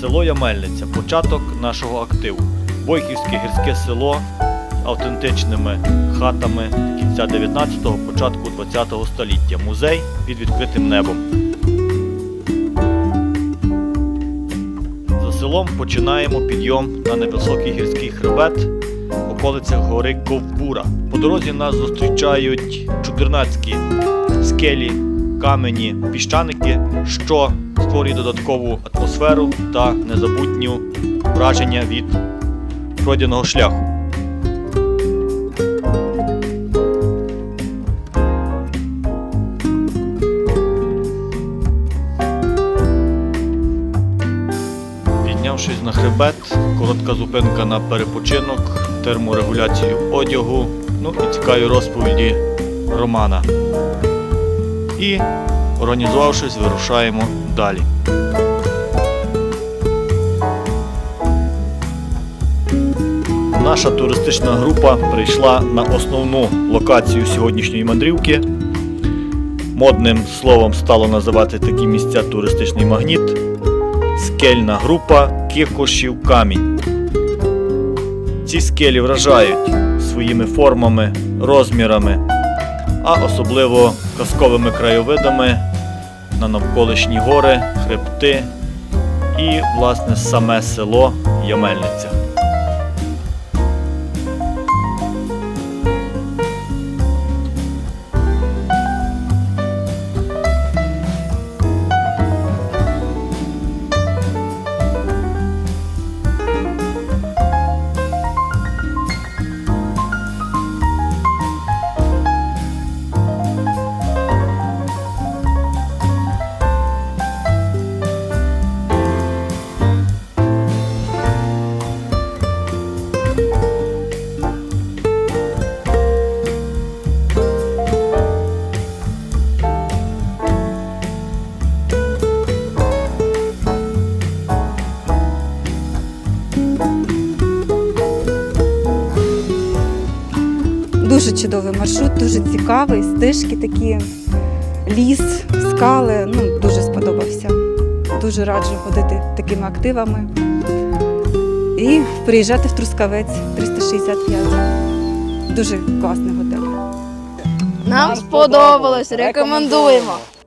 Село Ямельниця початок нашого активу. Бойківське гірське село автентичними хатами кінця 19-го, початку 20-го століття. Музей під відкритим небом. За селом починаємо підйом на невисокий гірський хребет в околицях гори Ковбура. По дорозі нас зустрічають чудернацькі скелі, камені, піщаники, що створює додаткову атмосферу та незабутню враження від пройденого шляху. Піднявшись на хребет, коротка зупинка на перепочинок, терморегуляцію одягу, ну і цікаві розповіді Романа. І, організувавшись, вирушаємо далі. Наша туристична група прийшла на основну локацію сьогоднішньої мандрівки. Модним словом стало називати такі місця туристичний магніт. Скельна група Кикошів Камінь. Ці скелі вражають своїми формами, розмірами, а особливо казковими краєвидами на навколишні гори, хребти і, власне, саме село Ямельниця. Дуже чудовий маршрут, дуже цікавий, стежки такі, ліс, скали. Ну, дуже сподобався. Дуже раджу ходити такими активами. І приїжджати в Трускавець 365. Дуже класний готель. Нам сподобалось, рекомендуємо.